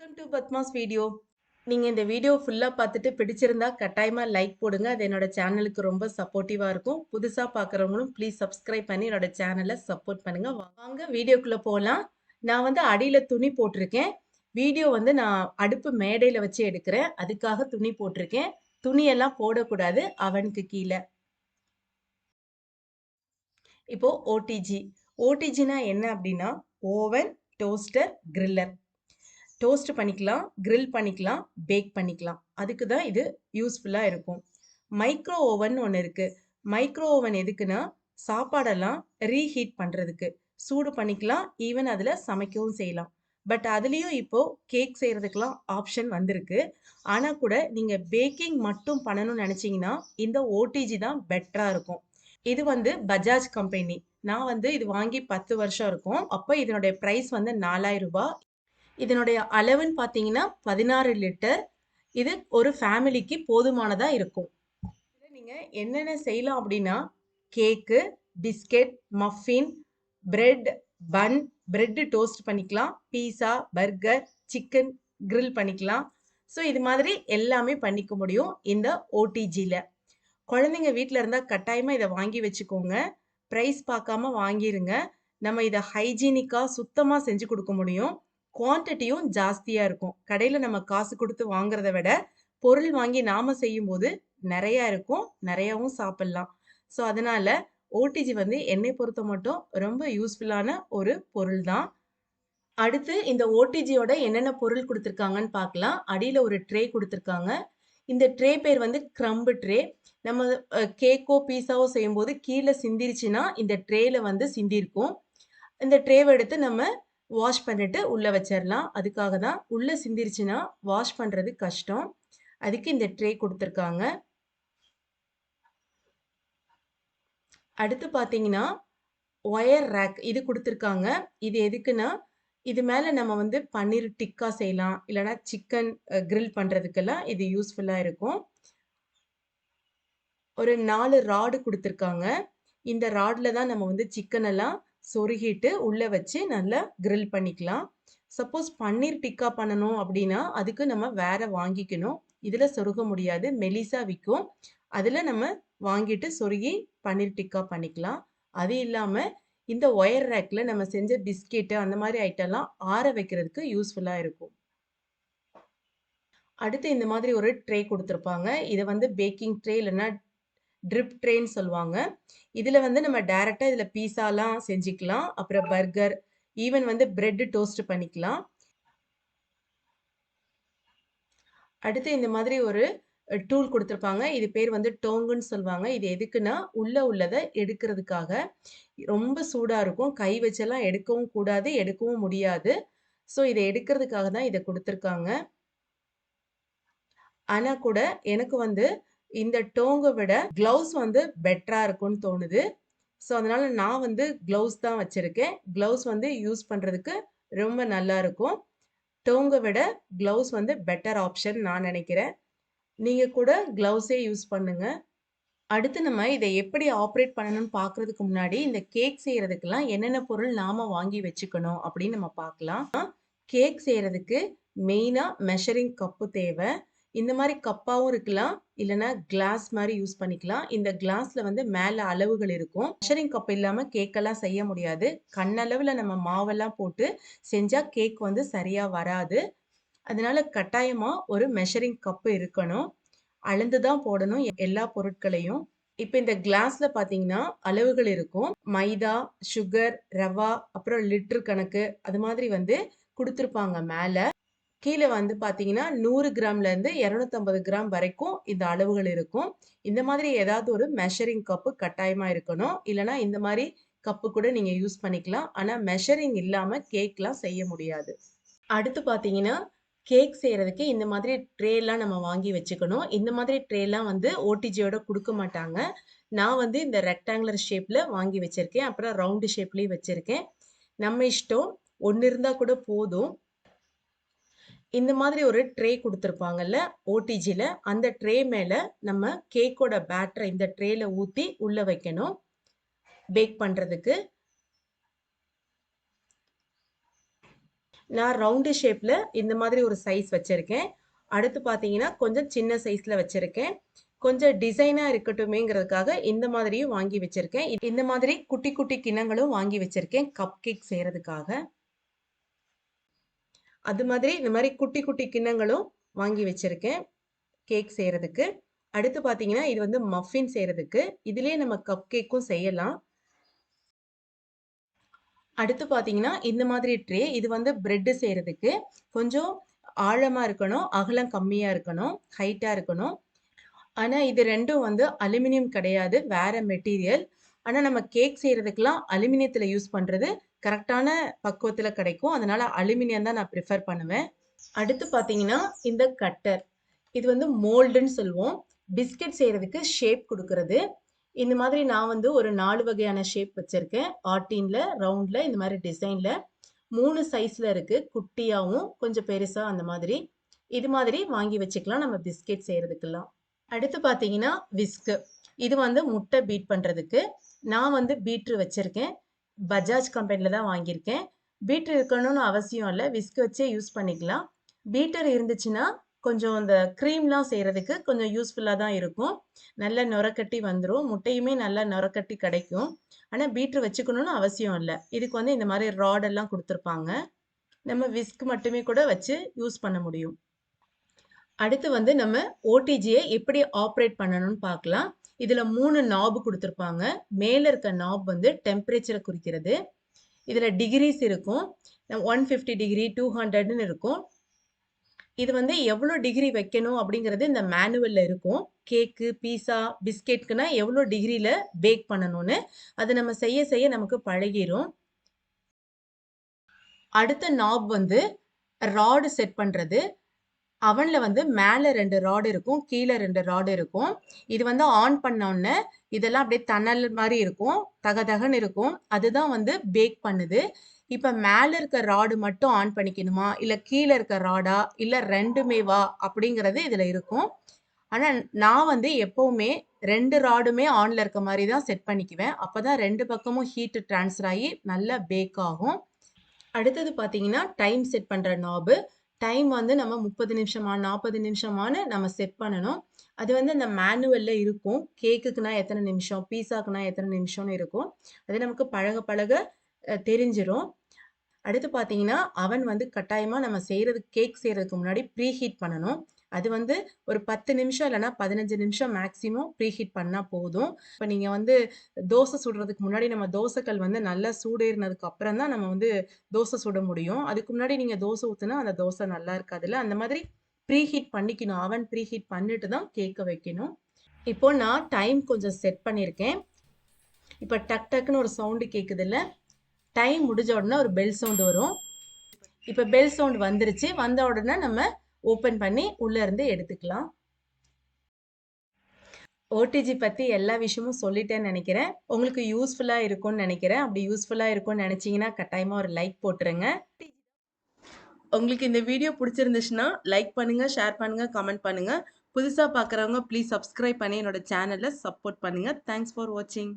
Welcome to Padma's video நீங்கள் இந்த video ஃபுல்லாக பார்த்துட்டு பிடிச்சிருந்தா கட்டாயமாக லைக் போடுங்க. அது என்னோட சேனலுக்கு ரொம்ப சப்போர்ட்டிவாக இருக்கும். புதுசாக பார்க்குறவங்களும் ப்ளீஸ் சப்ஸ்கிரைப் பண்ணி என்னோட சேனலை சப்போர்ட் பண்ணுங்கள் வாங்க வீடியோக்குள்ளே போகலாம் நான் வந்து அடியில் துணி போட்டிருக்கேன். வீடியோ வந்து நான் அடுப்பு மேடையில் வச்சு எடுக்கிறேன். அதுக்காக துணி போட்டிருக்கேன். துணியெல்லாம் போடக்கூடாது. அவனுக்கு கீழே. இப்போது ஓடிஜி ஓடிஜினா என்ன அப்படின்னா? ஓவன் டோஸ்டர் கிரில்லர் டோஸ்ட் பண்ணிக்கலாம் கிரில் பண்ணிக்கலாம் பேக் பண்ணிக்கலாம். அதுக்கு தான் இது யூஸ்ஃபுல்லாக இருக்கும். மைக்ரோ ஓவன் ஒன்று இருக்குது மைக்ரோ ஓவன் எதுக்குன்னா சாப்பாடெல்லாம் ரீஹீட் பண்ணுறதுக்கு சூடு பண்ணிக்கலாம் ஈவன் அதில் சமைக்கவும் செய்யலாம். பட் அதுலேயும் இப்போது கேக் செய்கிறதுக்கெலாம் ஆப்ஷன் வந்திருக்கு. ஆனால் கூட நீங்கள் பேக்கிங் மட்டும் பண்ணணும்னு நினச்சிங்கன்னா இந்த ஓடிஜி தான் பெட்டராக இருக்கும். இது வந்து பஜாஜ் கம்பெனி நான் வந்து இது வாங்கி பத்து வருஷம் இருக்கும். அப்போ இதனுடைய ப்ரைஸ் வந்து நாலாயிரம் ரூபாய். இதனுடைய அளவுன்னு பார்த்தீங்கன்னா பதினாறு லிட்டர். இது ஒரு ஃபேமிலிக்கு போதுமானதாக இருக்கும். நீங்கள் என்னென்ன செய்யலாம் அப்படின்னா cake biscuit muffin bread bun bread toast பண்ணிக்கலாம். பீஸா பர்கர் சிக்கன் கிரில் பண்ணிக்கலாம். ஸோ இது மாதிரி எல்லாமே பண்ணிக்க முடியும் இந்த ஓடிஜியில் குழந்தைங்க வீட்டில் இருந்தால் கட்டாயமாக இதை வாங்கி வச்சுக்கோங்க. ப்ரைஸ் பார்க்காம வாங்கிருங்க. நம்ம இதை ஹைஜீனிக்காக சுத்தமாக செஞ்சு கொடுக்க முடியும். குவான்டிட்டியும் ஜாஸ்தியாக இருக்கும். கடையில் நம்ம காசு கொடுத்து வாங்குறத விட பொருள் வாங்கி நாம செய்யும் போது நிறையா இருக்கும் நிறையாவும் சாப்பிட்லாம். ஸோ அதனால ஓடிஜி வந்து என்னை பொறுத்த மட்டும் ரொம்ப யூஸ்ஃபுல்லான ஒரு பொருள் தான். அடுத்து இந்த ஓடிஜியோட என்னென்ன பொருள் கொடுத்துருக்காங்கன்னு பார்க்கலாம். அடியில் ஒரு ட்ரே கொடுத்துருக்காங்க. இந்த ட்ரே பேர் வந்து க்ரம்பு ட்ரே நம்ம கேக்கோ பீஸாவோ செய்யும்போது கீழே சிந்திருச்சுன்னா இந்த ட்ரேல வந்து சிந்திருக்கும். இந்த ட்ரேவை எடுத்து நம்ம வாஷ் பண்ணிட்டு உள்ளே வச்சிடலாம் அதுக்காக தான் உள்ளே சிந்திருச்சுன்னா வாஷ் பண்ணுறது கஷ்டம். அதுக்கு இந்த ட்ரே கொடுத்துருக்காங்க. அடுத்து பார்த்தீங்கன்னா ஒயர் ரேக் இது கொடுத்துருக்காங்க. இது எதுக்குன்னா இது மேலே நம்ம வந்து பன்னீர் டிக்கா செய்யலாம். இல்லைனா சிக்கன் கிரில் பண்ணுறதுக்கெல்லாம் இது யூஸ்ஃபுல்லாக இருக்கும். ஒரு நாலு ராடு கொடுத்துருக்காங்க. இந்த ராடில் தான் நம்ம வந்து சிக்கன் எல்லாம் சொருகிட்டு உள்ளே வச்சு நல்லா க்ரில் பண்ணிக்கலாம். சப்போஸ் பன்னீர் டிக்கா பண்ணணும் அப்படின்னா அதுக்கு நம்ம வேற வாங்கிக்கணும். இதில் சொருக முடியாது மெலிசா விற்கும். அதில் நம்ம வாங்கிட்டு சொருகி பன்னீர் டிக்கா பண்ணிக்கலாம். அது இல்லாமல் இந்த ஒயர் ரேக்கில் நம்ம செஞ்ச பிஸ்கெட்டு அந்த மாதிரி ஐட்டம்லாம் ஆற வைக்கிறதுக்கு யூஸ்ஃபுல்லாக இருக்கும். அடுத்து இந்த மாதிரி ஒரு ட்ரே கொடுத்துருப்பாங்க. இதை வந்து பேக்கிங் ட்ரே இல்லைன்னா ட்ரிப் ட்ரெயின் சொல்லுவாங்க. இதில் வந்து நம்ம டைரெக்டாக இதில் பீஸாலாம் செஞ்சுக்கலாம். அப்புறம் பர்கர் ஈவன் வந்து பிரெட் டோஸ்ட் பண்ணிக்கலாம். அடுத்து இந்த மாதிரி ஒரு டூல் கொடுத்துருப்பாங்க. இது பேர் வந்து டோங்குன்னு சொல்லுவாங்க. இது எதுக்குன்னா உள்ளே உள்ளதை எடுக்கிறதுக்காக. ரொம்ப சூடாக இருக்கும். கை வச்செல்லாம் எடுக்கவும் கூடாது எடுக்கவும் முடியாது. ஸோ இதை எடுக்கிறதுக்காக தான் இதை கொடுத்துருக்காங்க. ஆனால் கூட எனக்கு வந்து இந்த டோங்கை விட க்ளவுஸ் வந்து பெட்டராக இருக்கும்னு தோணுது. ஸோ அதனால் நான் வந்து க்ளவுஸ் தான் வச்சுருக்கேன். க்ளவுஸ் வந்து யூஸ் பண்ணுறதுக்கு ரொம்ப நல்லா இருக்கும். டோங்கை விட க்ளவுஸ் வந்து பெட்டர் ஆப்ஷன் நான் நினைக்கிறேன். நீங்கள் கூட க்ளவுஸே யூஸ் பண்ணுங்கள் அடுத்து நம்ம இதை எப்படி ஆப்ரேட் பண்ணணும்னு பார்க்குறதுக்கு முன்னாடி இந்த கேக் செய்கிறதுக்கெல்லாம் என்னென்ன பொருள் நாம் வாங்கி வச்சுக்கணும் அப்படின்னு நம்ம பார்க்கலாம் கேக் செய்கிறதுக்கு மெயினாக மெஷரிங் கப்பு தேவை. இந்த மாதிரி கப்பாவும் இருக்கலாம் இல்லைன்னா கிளாஸ் மாதிரி யூஸ் பண்ணிக்கலாம். இந்த கிளாஸ்ல வந்து மேலே அளவுகள் இருக்கும். மெஷரிங் கப் இல்லாமல் கேக்கெல்லாம் செய்ய முடியாது. கண்ணளவில் நம்ம மாவெல்லாம் போட்டு செஞ்சால் கேக் வந்து சரியாக வராது. அதனால கட்டாயமாக ஒரு மெஷரிங் கப்பு இருக்கணும். அளந்து தான் போடணும் எல்லா பொருட்களையும். இப்போ இந்த கிளாஸ்ல பார்த்தீங்கன்னா அளவுகள் இருக்கும். மைதா சுகர் ரவா அப்புறம் லிட்டர் கணக்கு அது மாதிரி வந்து கொடுத்துருப்பாங்க மேலே. கீழே வந்து பார்த்தீங்கன்னா நூறு கிராம்லேருந்து இரநூத்தம்பது கிராம் வரைக்கும் இந்த அளவுகள் இருக்கும். இந்த மாதிரி ஏதாவது ஒரு மெஷரிங் கப்பு கட்டாயமாக இருக்கணும். இல்லைனா இந்த மாதிரி கப்பு கூட நீங்கள் யூஸ் பண்ணிக்கலாம். ஆனால் மெஷரிங் இல்லாமல் கேக்லாம் செய்ய முடியாது. அடுத்து பார்த்தீங்கன்னா கேக் செய்கிறதுக்கு இந்த மாதிரி ட்ரேலாம் நம்ம வாங்கி வச்சுக்கணும். இந்த மாதிரி ட்ரேலாம் வந்து ஓடிஜியோட கொடுக்க மாட்டாங்க. நான் வந்து இந்த ரெக்டாங்குலர் ஷேப்பில் வாங்கி வச்சுருக்கேன். அப்புறம் ரவுண்டு ஷேப்லேயும் வச்சுருக்கேன். நம்ம இஷ்டம் ஒன்று இருந்தால் கூட போதும். இந்த மாதிரி ஒரு ட்ரே கொடுத்துருப்பாங்கல்ல ஓடிஜியில் அந்த ட்ரே மேலே நம்ம கேக்கோட பேட்டரை இந்த ட்ரேல ஊற்றி உள்ளே வைக்கணும். பேக் பண்ணுறதுக்கு நான் ரவுண்டு ஷேப்பில் இந்த மாதிரி ஒரு சைஸ் வச்சுருக்கேன். அடுத்து பார்த்தீங்கன்னா கொஞ்சம் சின்ன சைஸில் வச்சுருக்கேன். கொஞ்சம் டிசைனாக இருக்கட்டுமேங்கிறதுக்காக இந்த மாதிரியும் வாங்கி வச்சுருக்கேன். இந்த மாதிரி குட்டி குட்டி கிண்ணங்களும் வாங்கி வச்சுருக்கேன் கப் கேக் செய்கிறதுக்காக அது மாதிரி இந்த மாதிரி குட்டி குட்டி கிண்ணங்களும் வாங்கி வச்சுருக்கேன் கேக் செய்கிறதுக்கு அடுத்து பார்த்தீங்கன்னா இது வந்து மஃபின் செய்கிறதுக்கு இதுலேயே நம்ம கப் கேக்கும் செய்யலாம். அடுத்து பார்த்தீங்கன்னா இந்த மாதிரி ட்ரே இது வந்து பிரெட்டு செய்கிறதுக்கு கொஞ்சம் ஆழமாக இருக்கணும் அகலம் கம்மியாக இருக்கணும் ஹைட்டாக இருக்கணும். ஆனால் இது ரெண்டும் வந்து அலுமினியம் கிடையாது வேற மெட்டீரியல் ஆனால் நம்ம கேக் செய்கிறதுக்கெலாம் அலுமினியத்தில் யூஸ் பண்ணுறது கரெக்டான பக்குவத்தில் கிடைக்கும். அதனால் அலுமினியம் தான் நான் ப்ரிஃபர் பண்ணுவேன். அடுத்து பார்த்தீங்கன்னா இந்த கட்டர் இது வந்து மோல்டுன்னு சொல்லுவோம். பிஸ்கெட் செய்கிறதுக்கு ஷேப் கொடுக்கறது. இந்த மாதிரி நான் வந்து ஒரு நாலு வகையான ஷேப் வச்சுருக்கேன். ஆர்டீனில் ரவுண்டில் இந்த மாதிரி டிசைனில் மூணு சைஸில் இருக்குது குட்டியாகவும் கொஞ்சம் பெருசாக அந்த மாதிரி. இது மாதிரி வாங்கி வச்சுக்கலாம் நம்ம பிஸ்கெட் செய்கிறதுக்கெல்லாம் அடுத்து பார்த்தீங்கன்னா விஸ்கு இது வந்து முட்டை பீட் பண்ணுறதுக்கு நான் வந்து பீட்ரு வச்சுருக்கேன். பஜாஜ் கம்பெனியில் தான் வாங்கியிருக்கேன். பீட்ரு இருக்கணும்னு அவசியம் இல்லை. விஸ்க் வச்சே யூஸ் பண்ணிக்கலாம். பீட்டர் இருந்துச்சுன்னா கொஞ்சம் இந்த க்ரீம்லாம் செய்கிறதுக்கு கொஞ்சம் யூஸ்ஃபுல்லாக தான் இருக்கும். நல்ல நுரக்கட்டி வந்துடும் முட்டையுமே நல்லா நுரக்கட்டி கிடைக்கும். ஆனால் பீட்ரு வச்சுக்கணும்னு அவசியம் இல்லை. இதுக்கு வந்து இந்த மாதிரி ராடெல்லாம் கொடுத்துருப்பாங்க. நம்ம விஸ்க் மட்டுமே கூட வச்சு யூஸ் பண்ண முடியும். அடுத்து வந்து நம்ம ஓடிஜியை எப்படி ஆப்ரேட் பண்ணணும்னு பார்க்கலாம். இதில் மூணு நாப் கொடுத்துருப்பாங்க. மேலே இருக்க நாப் வந்து டெம்பரேச்சரை குறிக்கிறது. இதில் டிகிரிஸ் இருக்கும். ஒன் ஃபிஃப்டி டிகிரி டூ ஹண்ட்ரட்னு இருக்கும். இது வந்து எவ்வளோ டிகிரி வைக்கணும் அப்படிங்கிறது இந்த மேனுவலில் இருக்கும். கேக்கு பீஸா பிஸ்கெட்க்குனா எவ்வளோ டிகிரியில் பேக் பண்ணணும்னு. அது நம்ம செய்ய செய்ய நமக்கு பழகிரும். அடுத்த நாப் வந்து ராடு செட் பண்ணுறது அவனில் வந்து மேலே ரெண்டு ராடு இருக்கும் கீழே ரெண்டு ராடு இருக்கும். இது வந்து ஆன் பண்ணோன்னே இதெல்லாம் அப்படியே தணல் மாதிரி இருக்கும் தகதகன்னு இருக்கும். அதுதான் வந்து பேக் பண்ணுது. இப்போ மேலே இருக்க ராடு மட்டும் ஆன் பண்ணிக்கணுமா? இல்லை கீழே இருக்க ராடா இல்லை ரெண்டுமே வா? அப்படிங்கிறது இதில் இருக்கும். ஆனால் நான் வந்து எப்போவுமே ரெண்டு ராடுமே ஆனில் இருக்க மாதிரி தான் செட் பண்ணிக்குவேன். அப்போ தான் ரெண்டு பக்கமும் ஹீட்டு ட்ரான்ஸ்ஃபர் ஆகி நல்லா பேக் ஆகும். அடுத்தது பார்த்தீங்கன்னா டைம் செட் பண்ணுற நாபு டைம் வந்து நம்ம முப்பது நிமிஷமா நாற்பது நிமிஷமானு நம்ம செட் பண்ணணும். அது வந்து அந்த மேனுவலில் இருக்கும். கேக்குக்குனா எத்தனை நிமிஷம் பீஸாக்குனா எத்தனை நிமிஷம்னு இருக்கும். அது நமக்கு பழக பழக தெரிஞ்சிடும் அடுத்து பார்த்தீங்கன்னா அவன் வந்து கட்டாயமாக நம்ம செய்கிறது கேக் செய்கிறதுக்கு முன்னாடி ப்ரீ ஹீட் பண்ணணும். அது வந்து ஒரு பத்து நிமிஷம் இல்லைனா பதினஞ்சு நிமிஷம் மேக்ஸிமம் ப்ரீ ஹீட் பண்ணால் போதும். இப்போ நீங்கள் வந்து தோசை சுடுறதுக்கு முன்னாடி நம்ம தோசைக்கல் வந்து நல்லா சூடேறினதுக்கு அப்புறம் தான் நம்ம வந்து தோசை சுட முடியும். அதுக்கு முன்னாடி நீங்கள் தோசை ஊற்றுனா அந்த தோசை நல்லா இருக்காதுல்ல? அந்த மாதிரி ப்ரீ ஹீட் பண்ணிக்கணும். அவன் ப்ரீ ஹீட் பண்ணிட்டு தான் கேட்க வைக்கணும். இப்போ நான் டைம் கொஞ்சம் செட் பண்ணியிருக்கேன். இப்போ டக் டக்குன்னு ஒரு சவுண்டு கேட்குது இல்லை டைம் முடிஞ்ச உடனே ஒரு பெல் சவுண்டு வரும். இப்போ பெல் சவுண்ட் வந்துருச்சு. வந்த உடனே நம்ம ஓப்பன் பண்ணி உள்ளே இருந்து எடுத்துக்கலாம். ஓடிஜி பற்றி எல்லா விஷயமும் சொல்லிட்டேன்னு நினைக்கிறேன். உங்களுக்கு யூஸ்ஃபுல்லாக இருக்கும்னு நினைக்கிறேன். அப்படி யூஸ்ஃபுல்லாக இருக்கும்னு நினச்சிங்கன்னா கட்டாயமாக ஒரு லைக் போட்டுருங்க. உங்களுக்கு இந்த வீடியோ பிடிச்சிருந்துச்சுன்னா லைக் பண்ணுங்கள் ஷேர் பண்ணுங்கள் கமெண்ட் பண்ணுங்கள் புதுசாக பார்க்குறவங்க ப்ளீஸ் சப்ஸ்கிரைப் பண்ணி என்னோட சேனலில் சப்போர்ட் பண்ணுங்கள் தேங்க்ஸ் ஃபார் வாட்சிங்